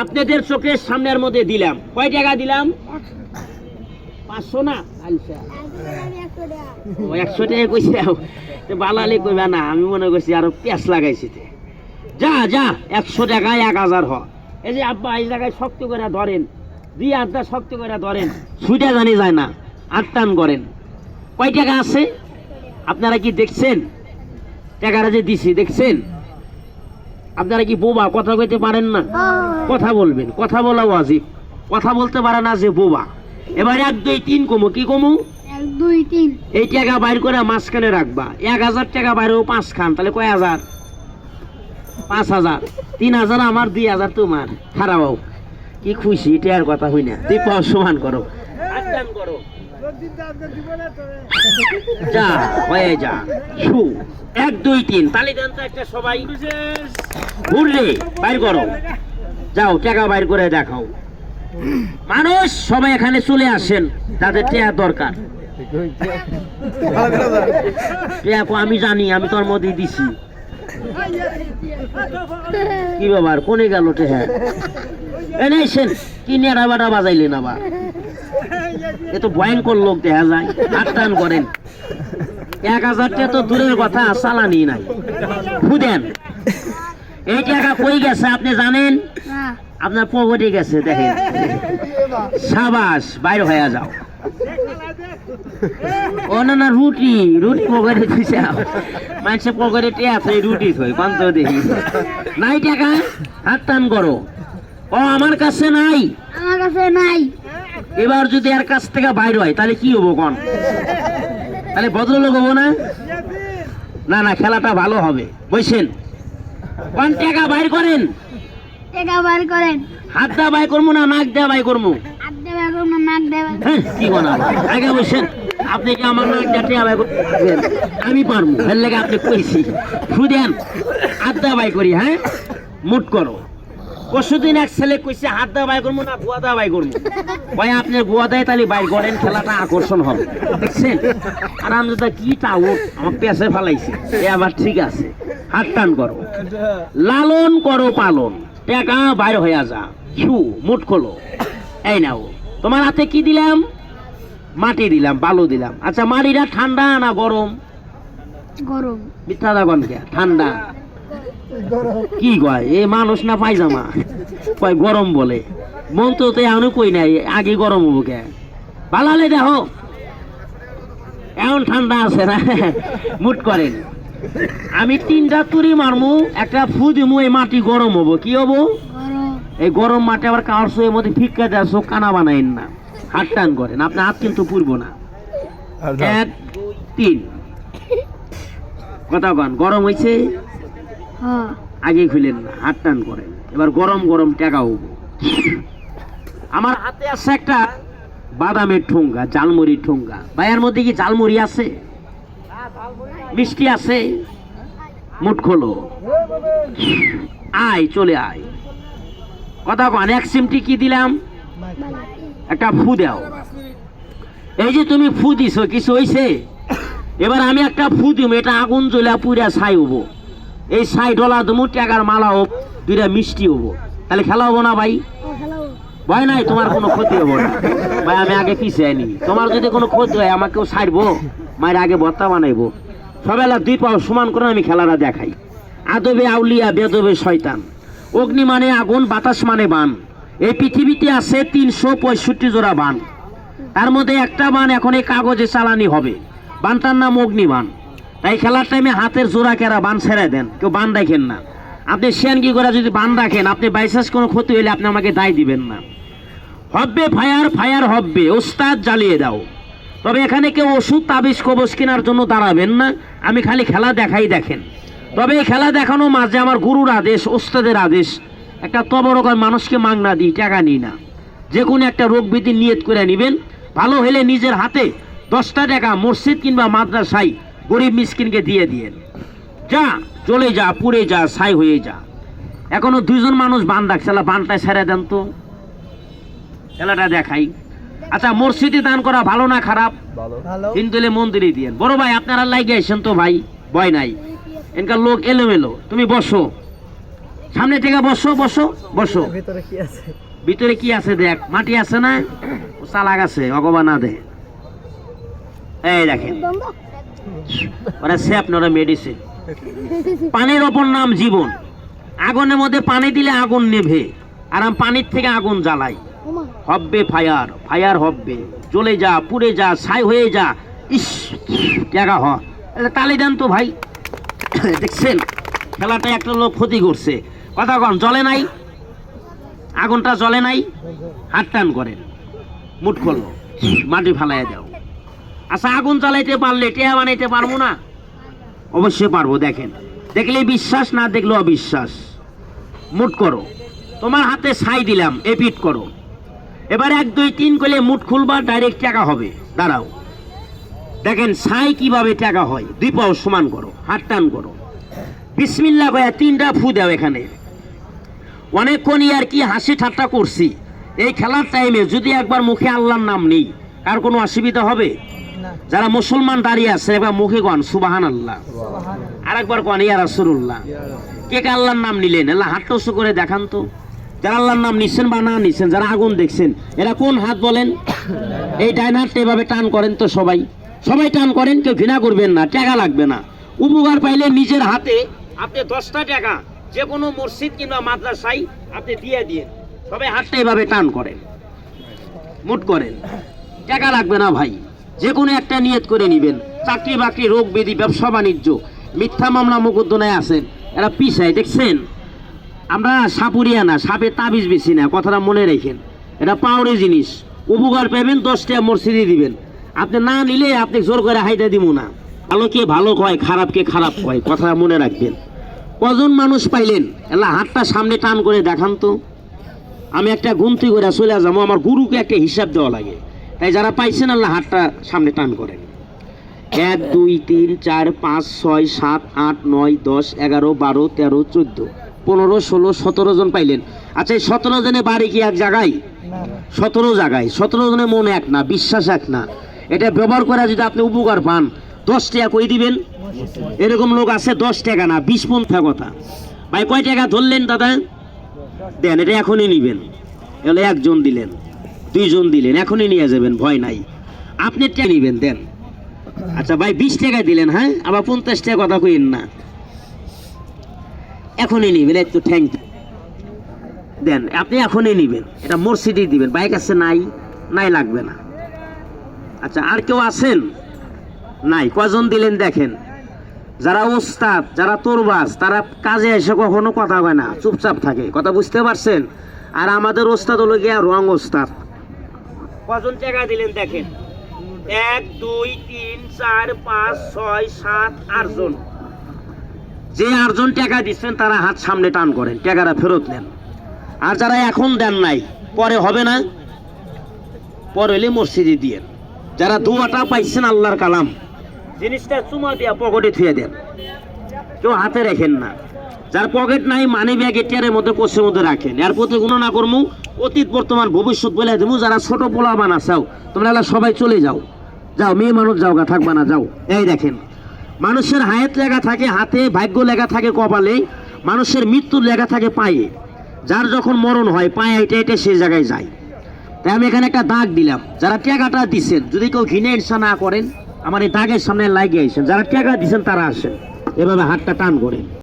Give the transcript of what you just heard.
আপনাদের চোখের সামনের মধ্যে দিলাম। কয় টাকা দিলাম? পাঁচশো না? আচ্ছা। একশো টাকা বালালে কইবা না, আমি মনে করছি আরও পেঁচ লাগাইছি যা যা, একশো টাকায় এক হাজার হ। এই যে আব্বা, এই জায়গায় শক্ত করে ধরেন। দুই আটটা শক্ত করে ধরেন। সুইটা জানি যায় না আটটান করেন। কয় টাকা আছে? আপনারা কি দেখছেন? টাকাটা যে দিছি, দেখছেন? আপনারা কি বোবা? কথা কইতে পারেন না? কথা বলবেন। কথা বলা ওয়াজিব। কথা বলতে পারে না যে বোবা। এবার এক দুই তিন কমু। কি কমু? দুই তিন। এই টাকা বাইর করে মাঝখানে রাখবা। এক হাজার টাকা বাইরেও পাঁচ খান। তাহলে কয় হাজার? পাঁচ হাজার। তিন হাজার আমার দুই হাজার তোমার। খারাপ কি খুশি এটার কথা হই না। তুই পাও সমান করো করো। যা হয়ে যা। শু। এক দুই তিন। তালি দেন তো একটা সবাই। ঘুরলে, বাইর করো। যাও, টাকা বাইর করে দেখাও। মানুষ সবাই এখানে চলে আসেন, তাদের টেয়া দরকার। আমি জানি, আমি তোর মধ্যে দিছি। কি ব্যাপার, কোনে গেল টেহা এনেছেন কি নেড়া বাটা বাজাইলেন আবার? এ তো ভয়ঙ্কর লোক দেখা যায় আটটান করেন। এক হাজারটা তো দূরের কথা চালানি নাই। খুদেন। এই টাকা কই গেছে আপনি জানেন? আপনার পকেটে গেছে দেখেন। সাবাস বাইরে হয়ে যাও। ও না না রুটি রুটি পকেটে দিছে। মানুষে পকেটে টে আছে রুটি থই পান্ত দেখি। নাই টাকা? হাত টান করো। ও আমার কাছে নাই। আমার কাছে নাই। এবার যদি এর কাছ থেকে বাইর হয় তাহলে কি হব কন? তাহলে ভদ্রলোক হব না? না না খেলাটা ভালো হবে। বুঝছেন কোন টাকা বাইর করেন? টাকা বাইর করেন। হাত দা বাই করব না নাক দা বাই করব? হাত দা বাই করমু না নাক দা হ্যাঁ, কি বানাবো আগে বসেন আপনি কি আমার নাক দা টাকা বাই করেন আমি পারব এর লাগে আপনি কইছি। শুধেন হাত দা বাই করি হ্যাঁ? মুট করো। পরশুদিন এক ছেলে কইছে হাত দা বাই করব না গোয়া দা বাই করব ভাই আপনি গোয়া দেয় তাহলে বাই করেন খেলাটা আকর্ষণ হবে। দেখছেন? আর আমি তো কি টাও আমার পেছে ফেলাইছে। এ আবার ঠিক আছে। হাত টান করো। লালন করো পালন। টাকা বাইর হইয়া যা। ছু মুট খোলো। এই নাও। তোমার হাতে কি দিলাম? মাটি দিলাম বালু দিলাম। আচ্ছা মাটিটা ঠান্ডা না গরম? গরম। মিথ্যা দাগন কে? ঠান্ডা। কি কয়? এ মানুষ না পায়জামা? কয় গরম বলে। মন তো এখনও কই নাই আগে গরম হব কে? ভালালে দেখো। এমন ঠান্ডা আছে না? মুট করেন। আমি তিনটা তুরি মারমু একটা ফু দিমু এই মাটি গরম হব। কি হব? এই গরম মাটি আবার কার এর মধ্যে ফিক্কা দেওয়া কানা বানাইন না। হাত টান করেন। আপনার হাত কিন্তু পুরবো না। এক তিন। কথা কন গরম হয়েছে হ্যাঁ আগে খুলেন না হাত টান করেন। এবার গরম গরম টাকা হব আমার হাতে আছে একটা বাদামের ঠোঙ্গা জালমুড়ির ঠোঙ্গা। ভাইয়ের মধ্যে কি জালমুড়ি আছে? মিষ্টি আছে? মুঠ খোলো। আয়, চলে আয়। কথা কন, এক সিমটি কি দিলাম? একটা ফু দাও। এই যে তুমি ফু দিছো, কিছু হইছে? এবার আমি একটা ফু দিব এটা আগুন জ্বলা পুরা ছাই হব এই ছাই ডলা দমু টাকার মালা হোক, দুইটা মিষ্টি হব। তাহলে খেলা হব না ভাই? ভয় নাই, তোমার কোনো ক্ষতি হব না। ভাই, আমি আগে পিছিয়ে আনি তোমার যদি কোনো ক্ষতি হয়, আমাকেও ছাড়বো। মায়ের আগে ভত্তা বানাইবো। সবেলা দুই পাও সমান করে আমি খেলাটা দেখাই। আদবে আউলিয়া, বেদবে শয়তান। অগ্নি মানে আগুন, বাতাস মানে বান। এই পৃথিবীতে আছে তিনশো পঁয়ষট্টি জোড়া বান। তার মধ্যে একটা বান এখন এই কাগজে চালানি হবে। বানটার নাম অগ্নিবান। তাই খেলার টাইমে হাতের জোড়া কেরা বান ছেড়ে দেন, কেউ বান রাখেন না। আপনি সেনগি করে যদি বান রাখেন, আপনি বাইচান্স কোনো ক্ষতি হলে আপনি আমাকে দায় দিবেন না। হব্বে ফায়ার ফায়ার হব্বে ওস্তাদ জ্বালিয়ে দাও। তবে এখানে কেউ ওষুধ, তাবিজ, কবজ কেনার জন্য দাঁড়াবেন না, আমি খালি খেলা দেখাই দেখেন। তবে এই খেলা দেখানো মাঝে আমার গুরুর আদেশ, ওস্তাদের আদেশ, একটা তবরকম মানুষকে মাংনা দিই, টাকা নিই না। যে কোনো একটা রোগ বিধি নিয়ত করে নেবেন। ভালো হলে নিজের হাতে দশটা টাকা, মসজিদ কিংবা মাদ্রাসায় গরিব মিসকিনকে দিয়ে দিয়েন। যা চলে যা পুড়ে যা ছাই হয়ে যা। এখনও দুইজন মানুষ বান রাখছে আল্লাহ বানটায় ছেড়ে দেন তো। খেলাটা দেখাই। আচ্ছা মসজিদে দান করা ভালো না খারাপ? কিন্তু এলে মন্দিরে দিয়েন। বড় ভাই আপনারা লাগে আসেন তো ভাই ভয় নাই। এনকার লোক এলোমেলো। তুমি বসো। সামনে থেকে বসো বসো বসো। ভিতরে কি আছে? ভিতরে কি আছে দেখ? মাটি আছে না? চালাক আছে অগবা না দে। এই দেখেন। ওরা স্যাপ না ওরা মেডিসিন পানির অপর নাম জীবন। আগুনের মধ্যে পানি দিলে আগুন নেভে আর আমি পানির থেকে আগুন জ্বালাই। হব্বে ফায়ার ফায়ার হব্বে। জ্বলে যা পুড়ে যা ছাই হয়ে যা ইস টাকা হ। তালি দেন তো ভাই। দেখছেন? খেলাটা একটা লোক ক্ষতি করছে। কথা কন জলে নাই? আগুনটা জলে নাই? হাত টান করেন। মুঠ করল। মাটি ফালাই দাও। আচ্ছা আগুন চালাইতে পারলে, টেয়া বানাইতে পারব না? অবশ্যই পারব, দেখেন। দেখলে বিশ্বাস না দেখলে অবিশ্বাস? মুট করো। তোমার হাতে ছাই দিলাম এপিট করো। এবার এক, দুই, তিন করলে মুঠ খুলবা ডাইরেক্ট টাকা হবে। দাঁড়াও। দেখেন, ছাই কীভাবে টাকা হয়? দুই পাও সমান করো, হাত টান করো। বিসমিল্লা কয়া তিনটা ফু দাও এখানে। অনেকক্ষণই আর কি হাসি ঠাট্টা করছি? এই খেলার টাইমে যদি একবার মুখে আল্লাহর নাম নেই, কার কোনো অসুবিধা হবে? যারা মুসলমান দাঁড়িয়ে আছে একবার মুখে গন সুবাহান আল্লাহ আর একবার কন ইয়া রাসূলুল্লাহ। কে কে আল্লাহর নাম নিলেন? আল্লাহ হাত টসু করে দেখান তো। যারা আল্লাহর নাম নিচ্ছেন বা না নিচ্ছেন যারা আগুন দেখছেন এরা কোন হাত বলেন? এই ডাইন হাতটা এভাবে টান করেন তো সবাই। সবাই টান করেন কেউ ঘৃণা করবেন না টাকা লাগবে না। উপকার পাইলে নিজের হাতে আপনি দশটা টাকা যে কোনো মসজিদ কিংবা মাদ্রাসায় আপনি দিয়ে দিয়ে সবাই হাতটা এভাবে টান করেন। মুট করেন। টাকা লাগবে না ভাই। যে কোনো একটা নিয়ত করে নিবেন। চাকরি বাকরি, রোগ ব্যাধি ব্যবসা বাণিজ্য, মিথ্যা মামলা মোকদ্দমায় আছেন। এরা পিছায়, দেখছেন? আমরা সাপুরিয়া না, সাপে তাবিজ বেশি না, কথাটা মনে রেখেন। এটা পাওয়ারে জিনিস। উপকার পাবেন, দশটা মসজিদে দিবেন। আপনি না নিলে আপনি জোর করে হাইটা দিব না। ভালোকে ভালো কয় খারাপকে খারাপ কয়, কথাটা মনে রাখবেন। কজন মানুষ পাইলেন? এলা হাতটা সামনে টান করে দেখান তো। আমি একটা গুনতি করে চলে যাব, আমার গুরুকে একটা হিসাব দেওয়া লাগে। তাই যারা পাইছেন আল্লাহ হাতটা সামনে টান করেন। এক, দুই, তিন, চার, পাঁচ, ছয়, সাত, আট, নয়, দশ, এগারো, বারো, তেরো, চোদ্দ, পনেরো, ষোলো, সতেরো জন পাইলেন। আচ্ছা এই সতেরো জনে বাড়ি কি এক জায়গায়? সতেরো জায়গায়। সতেরো জনের মন এক না, বিশ্বাস এক না। এটা ব্যবহার করে যদি আপনি উপকার পান, দশ টাকা কই দিবেন? এরকম লোক আছে, দশ টাকা না, বিশ পন্থা কথা। ভাই, কয় টাকা ধরলেন দাদা? দেন, এটা এখনই নিবেন। এগুলো একজন দিলেন। দুইজন দিলেন, এখনই নিয়ে যাবেন, ভয় নাই। আপনি টাকা নিবেন, দেন। আচ্ছা ভাই, বিশ টাকা দিলেন হ্যাঁ? আবার পঞ্চাশ টাকা কথা কইন না। এখনই নিবেন একটু থ্যাংক ইউ দেন, আপনি এখনই নিবেন। এটা মসজিদে দিবেন বাইক আছে নাই নাই লাগবে না। আচ্ছা আর কেউ আছেন? নাই, কজন দিলেন দেখেন। যারা ওস্তাদ, যারা তোরবাস তারা কাজে এসে কখনো কথা কয় না, চুপচাপ থাকে। কথা বুঝতে পারছেন? আর আমাদের ওস্তাদ হলো গিয়া রং ওস্তাদ। কজন টাকা দিলেন দেখেন? এক, দুই, তিন, চার, পাঁচ, ছয়, সাত আটজন যে আটজন টাকা দিচ্ছেন, তারা হাত সামনে টান করেন, টাকাটা ফেরত নেন। আর যারা এখন দেন নাই, পরে হবে না? পরে হলে মসজিদে দিয়ে। যারা দুয়াটা পাইছেন আল্লাহর কালাম, জিনিসটা চুমা দিয়া পকেটে থুয়ে দেন। কেউ হাতে রাখেন না। যার পকেট নাই মানি ব্যাগ এটিয়ারের মধ্যে কোষের মধ্যে রাখেন। এর প্রতি গণনা করমু, অতীত, বর্তমান, ভবিষ্যৎ বলে দেবো যারা ছোট পোলা বানা চাও তোমরা এলা সবাই চলে যাও। যাও, মেয়ে মানুষ যাও গা, থাকবা না, যাও। এই দেখেন, মানুষের হায়াত লেখা থাকে হাতে, ভাগ্য লেখা থাকে কপালে, মানুষের মৃত্যুর লেখা থাকে পায়ে। যার যখন মরণ হয়, পায়ে হেঁটে হেঁটে সেই জায়গায় যায়। তাই আমি এখানে একটা দাগ দিলাম। যারা টাকাটা দিচ্ছেন যদি কেউ ঘিনে ইচ্ছা না করেন, আমার এই দাগের সামনে লাগিয়ে আইসেন। যারা টাকা দিচ্ছেন তারা আসেন। এভাবে হাতটা টান করেন।